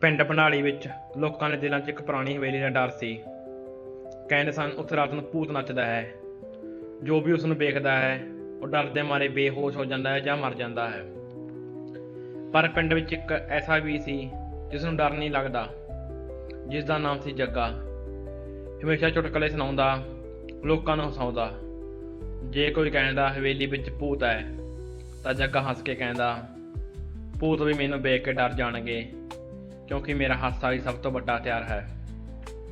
ਪਿੰਡ ਭੰਡਾਲੀ ਵਿੱਚ ਲੋਕਾਂ ਦੇ ਦਿਲਾਂ 'ਚ ਇੱਕ ਪੁਰਾਣੀ ਹਵੇਲੀ ਦਾ ਡਰ ਸੀ। ਕਹਿੰਦੇ ਸਨ, ਉੱਥੇ ਰਾਤ ਨੂੰ ਭੂਤ ਨੱਚਦਾ ਹੈ। ਜੋ ਵੀ ਉਸ ਨੂੰ ਵੇਖਦਾ ਹੈ, ਉਹ ਡਰ ਦੇ ਮਾਰੇ ਬੇਹੋਸ਼ ਹੋ ਜਾਂਦਾ ਹੈ ਜਾਂ ਮਰ ਜਾਂਦਾ ਹੈ। ਪਰ ਪਿੰਡ ਵਿੱਚ ਇੱਕ ਐਸਾ ਵੀ ਸੀ ਜਿਸ ਨੂੰ ਡਰ ਨਹੀਂ ਲੱਗਦਾ। ਜਿਸ ਦਾ ਨਾਮ ਸੀ ਜੱਗਾ। ਹਮੇਸ਼ਾ ਚੁਟਕਲੇ ਸੁਣਾਉਂਦਾ, ਲੋਕਾਂ ਨੂੰ ਹਸਾਉਂਦਾ। ਜੇ ਕੋਈ ਕਹਿੰਦਾ, ਹਵੇਲੀ ਵਿੱਚ ਭੂਤ ਹੈ, ਤਾਂ ਜੱਗਾ ਹੱਸ ਕੇ ਕਹਿੰਦਾ, ਭੂਤ ਵੀ ਮੈਨੂੰ ਵੇਖ ਕੇ ਡਰ ਜਾਣਗੇ। ਕਿਉਂਕਿ ਮੇਰਾ ਹਾਸਾ ਹੀ ਸਭ ਤੋਂ ਵੱਡਾ ਹਥਿਆਰ ਹੈ।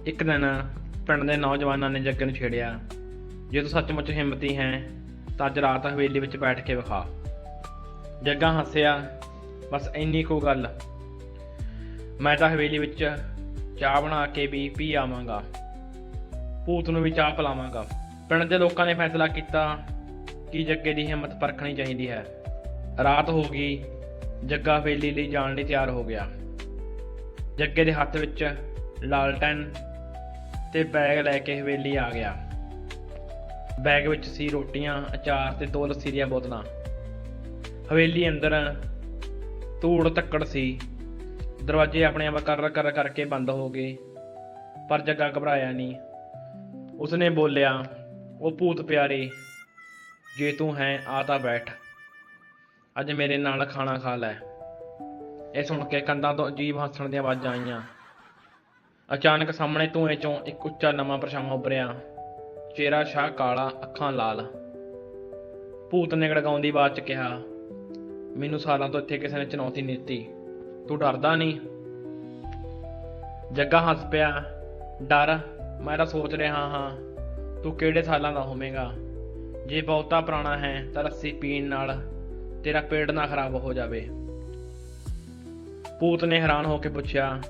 ਇੱਕ ਦਿਨ ਪਿੰਡ ਦੇ ਨੌਜਵਾਨਾਂ ਨੇ ਜੱਗੇ ਨੂੰ ਛੇੜਿਆ। ਜੇ ਤੂੰ ਸੱਚਮੁੱਚ ਹਿੰਮਤੀ ਹੈ, ਤਾਂ ਅੱਜ ਰਾਤ ਹਵੇਲੀ ਵਿੱਚ ਬੈਠ ਕੇ ਵਿਖਾ। ਜੱਗਾ ਹੱਸਿਆ, ਬਸ ਇੰਨੀ ਕੋ ਗੱਲ। ਮੈਂ ਤਾਂ ਹਵੇਲੀ ਵਿੱਚ ਚਾਹ ਬਣਾ ਕੇ ਵੀ ਪੀ ਆਵਾਂਗਾ। ਭੂਤ ਨੂੰ ਵੀ ਚਾਹ ਪਿਲਾਵਾਂਗਾ। ਪਿੰਡ ਦੇ ਲੋਕਾਂ ਨੇ ਫੈਸਲਾ ਕੀਤਾ ਕਿ ਜੱਗੇ ਦੀ ਹਿੰਮਤ ਪਰਖਣੀ ਚਾਹੀਦੀ ਹੈ। ਰਾਤ ਹੋ ਗਈ, ਜੱਗਾ ਹਵੇਲੀ ਲਈ ਜਾਣ ਲਈ ਤਿਆਰ ਹੋ ਗਿਆ। ਜੱਗੇ ਦੇ ਹੱਥ ਵਿੱਚ ਲਾਲਟਨ ਤੇ ਬੈਗ ਲੈ ਕੇ ਹਵੇਲੀ ਆ ਗਿਆ। ਬੈਗ ਵਿੱਚ ਸੀ ਰੋਟੀਆਂ, ਅਚਾਰ ਤੇ ਦੋ ਲੱਸੀ ਦੀਆਂ ਬੋਤਲਾਂ। ਹਵੇਲੀ ਅੰਦਰ ਧੂੜ ਧੱਕੜ ਸੀ। ਦਰਵਾਜ਼ੇ ਆਪਣੇ ਆਪ ਕਰ ਕਰ ਕਰਕੇ ਬੰਦ ਹੋ ਗਏ, ਪਰ ਜੱਗਾ ਘਬਰਾਇਆ ਨਹੀਂ। ਉਸਨੇ ਬੋਲਿਆ, ਉਹ ਭੂਤ ਪਿਆਰੇ, ਜੇ ਤੂੰ ਹੈ, ਆ ਤਾਂ ਬੈਠ। ਅੱਜ ਮੇਰੇ ਨਾਲ ਖਾਣਾ ਖਾ ਲੈ। ਇਹ ਸੁਣ ਕੇ ਕੰਧਾਂ ਤੋਂ ਅਜੀਬ ਹੱਸਣ ਦੀਆਂ ਆਵਾਜ਼ਾਂ ਆਈਆਂ। ਅਚਾਨਕ ਸਾਹਮਣੇ ਧੂਏ ਚੋਂ ਇੱਕ ਉੱਚਾ ਨਵਾਂ ਪਰਛਾਵਾਂ ਉੱਭਰਿਆ। ਚਿਹਰਾ ਸ਼ਾਹ ਕਾਲਾ, ਅੱਖਾਂ ਲਾਲ। ਭੂਤ ਨੇ ਗੜਗਾਉਣ ਦੀ ਆਵਾਜ਼ ਚ ਕਿਹਾ, ਮੈਨੂੰ ਸਾਲਾਂ ਤੋਂ ਇੱਥੇ ਕਿਸੇ ਨੇ ਚੁਣੌਤੀ ਨਹੀਂ ਦਿੱਤੀ। ਤੂੰ ਡਰਦਾ ਨਹੀਂ ਜੱਗਾ ਹੱਸ ਪਿਆ, ਡਰ, ਮੈਂ ਤਾਂ ਸੋਚ ਰਿਹਾ ਹਾਂ, ਤੂੰ ਕਿਹੜੇ ਸਾਲਾਂ ਦਾ ਹੋਵੇਂਗਾ? ਜੇ ਬਹੁਤਾ ਪੁਰਾਣਾ ਹੈ ਤਾਂ ਰੱਸੀ ਪੀਣ ਨਾਲ ਤੇਰਾ ਪੇਟ ਨਾ ਖਰਾਬ ਹੋ ਜਾਵੇ। ਭੂਤ ਨੇ ਹੈਰਾਨ ਹੋ ਕੇ ਪੁੱਛਿਆ,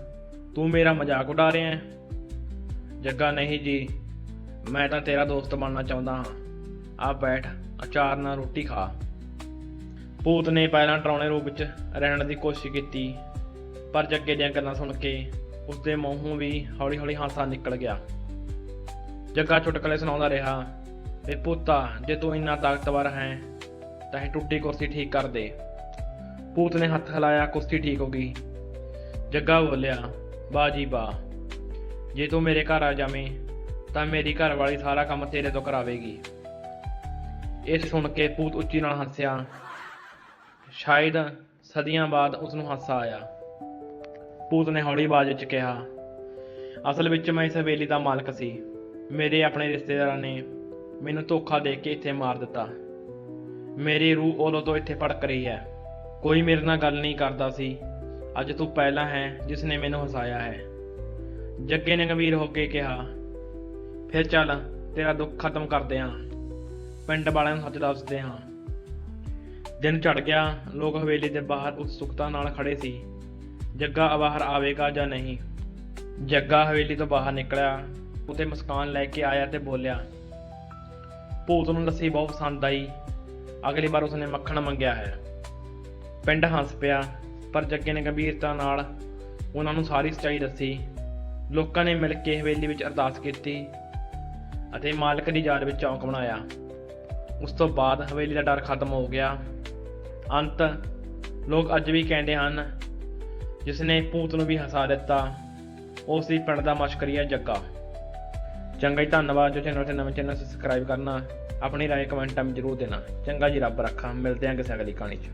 ਤੂੰ ਮੇਰਾ ਮਜ਼ਾਕ ਉਡਾ ਰਿਹਾ ਹੈ? ਜੱਗਾ, ਨਹੀਂ ਜੀ, ਮੈਂ ਤਾਂ ਤੇਰਾ ਦੋਸਤ ਬਣਨਾ ਚਾਹੁੰਦਾ ਹਾਂ। ਆ ਬੈਠ, ਅਚਾਰ ਨਾਲ ਰੋਟੀ ਖਾ। ਭੂਤ ਨੇ ਪਹਿਲਾਂ ਟਰਾਉਣੇ ਰੂਪ ਵਿੱਚ ਰਹਿਣ ਦੀ ਕੋਸ਼ਿਸ਼ ਕੀਤੀ, ਪਰ ਜੱਗੇ ਦੀਆਂ ਗੱਲਾਂ ਸੁਣ ਕੇ ਉਸਦੇ ਮੂੰਹੋਂ ਵੀ ਹੌਲੀ-ਹੌਲੀ ਹਾਸਾ ਨਿਕਲ ਗਿਆ। ਜੱਗਾ ਚੁਟਕਲੇ ਸੁਣਾਉਂਦਾ ਰਿਹਾ, ਵੇ ਪੁੱਤਾ, ਜੇ ਤੂੰ ਇੰਨਾ ਤਾਕਤਵਰ ਹੈ, ਤਾਂ ਇਹ ਟੁੱਟੀ ਕੁਰਸੀ ਠੀਕ ਕਰ ਦੇ। ਭੂਤ ਨੇ ਹੱਥ ਹਿਲਾਇਆ, ਕੁਸ਼ਤੀ ਠੀਕ ਹੋ ਗਈ। ਜੱਗਾ ਬੋਲਿਆ, ਵਾਹ ਜੀ ਵਾਹ, ਜੇ ਤੂੰ ਮੇਰੇ ਘਰ ਆ ਜਾਵੇਂ, ਤਾਂ ਮੇਰੀ ਘਰ ਵਾਲੀ ਸਾਰਾ ਕੰਮ ਤੇਰੇ ਤੋਂ ਕਰਾਵੇਗੀ। ਇਹ ਸੁਣ ਕੇ ਭੂਤ ਉੱਚੀ ਨਾਲ ਹੱਸਿਆ। ਸ਼ਾਇਦ ਸਦੀਆਂ ਬਾਅਦ ਉਸ ਨੂੰ ਹਾਸਾ ਆਇਆ। ਭੂਤ ਨੇ ਹੌਲੀ ਆਵਾਜ਼ ਵਿੱਚ ਕਿਹਾ, ਅਸਲ ਵਿੱਚ ਮੈਂ ਇਸ ਹਵੇਲੀ ਦਾ ਮਾਲਕ ਸੀ। ਮੇਰੇ ਆਪਣੇ ਰਿਸ਼ਤੇਦਾਰਾਂ ਨੇ ਮੈਨੂੰ ਧੋਖਾ ਦੇ ਕੇ ਇੱਥੇ ਮਾਰ ਦਿੱਤਾ। ਮੇਰੀ ਰੂਹ ਉਦੋਂ ਤੋਂ ਇੱਥੇ ਭੜਕ ਰਹੀ ਹੈ। ਕੋਈ ਮੇਰੇ ਨਾਲ ਗੱਲ ਨਹੀਂ ਕਰਦਾ ਸੀ। ਅੱਜ ਤੂੰ ਪਹਿਲਾ ਹੈ ਜਿਸ ਨੇ ਮੈਨੂੰ ਹਸਾਇਆ ਹੈ। ਜੱਗੇ ਨੇ ਗੰਭੀਰ ਹੋ ਕੇ ਕਿਹਾ, ਫਿਰ ਚੱਲ, ਤੇਰਾ ਦੁੱਖ ਖਤਮ ਕਰਦੇ ਹਾਂ ਪਿੰਡ ਵਾਲਿਆਂ ਨੂੰ ਸੱਚ ਦੱਸਦੇ ਹਾਂ ਦਿਨ ਚੜ ਗਿਆ, ਲੋਕ ਹਵੇਲੀ ਦੇ ਬਾਹਰ ਉਤਸੁਕਤਾ ਨਾਲ ਖੜੇ ਸੀ। ਜੱਗਾ ਬਾਹਰ ਆਵੇਗਾ ਜਾਂ ਨਹੀਂ? ਜੱਗਾ ਹਵੇਲੀ ਤੋਂ ਬਾਹਰ ਨਿਕਲਿਆ, ਉਤੇ ਮੁਸਕਾਨ ਲੈ ਕੇ ਆਇਆ ਤੇ ਬੋਲਿਆ, ਭੂਤ ਨੂੰ ਲੱਸੀ ਬਹੁਤ ਪਸੰਦ ਆਈ। ਅਗਲੀ ਵਾਰ ਉਸਨੇ ਮੱਖਣ ਮੰਗਿਆ ਹੈ। ਪਿੰਡ ਹੱਸ ਪਿਆ, ਪਰ ਜੱਗੇ ਨੇ ਗੰਭੀਰਤਾ ਨਾਲ ਉਹਨਾਂ ਨੂੰ ਸਾਰੀ ਸੱਚਾਈ ਦੱਸੀ। ਲੋਕਾਂ ਨੇ ਮਿਲ ਕੇ ਹਵੇਲੀ ਵਿੱਚ ਅਰਦਾਸ ਕੀਤੀ ਅਤੇ ਮਾਲਕ ਦੀ ਯਾਦ ਵਿੱਚ ਚੌਂਕ ਬਣਾਇਆ। ਉਸ ਤੋਂ ਬਾਅਦ ਹਵੇਲੀ ਦਾ ਡਰ ਖਤਮ ਹੋ ਗਿਆ। ਅੰਤ ਲੋਕ ਅੱਜ ਵੀ ਕਹਿੰਦੇ ਹਨ, ਜਿਸ ਨੇ ਭੂਤ ਨੂੰ ਵੀ ਹਸਾ ਦਿੱਤਾ ਉਸ ਦੀ ਪਿੰਡ ਦਾ ਮਸ਼ਕਰੀਆ ਜੱਗਾ। ਚੰਗਾ ਜੀ, ਧੰਨਵਾਦ। ਜੋ ਚੈਨਲ ਤੇ ਨਵੇਂ ਚੈਨਲ ਸਬਸਕ੍ਰਾਈਬ ਕਰਨਾ, ਆਪਣੀ ਰਾਏ ਕਮੈਂਟਾਂ ਵਿੱਚ ਜ਼ਰੂਰ ਦੇਣਾ। ਚੰਗਾ ਜੀ, ਰੱਬ ਰੱਖਾ। ਮਿਲਦੇ ਹਾਂ ਕਿਸੇ ਅਗਲੀ ਕਹਾਣੀ 'ਚ।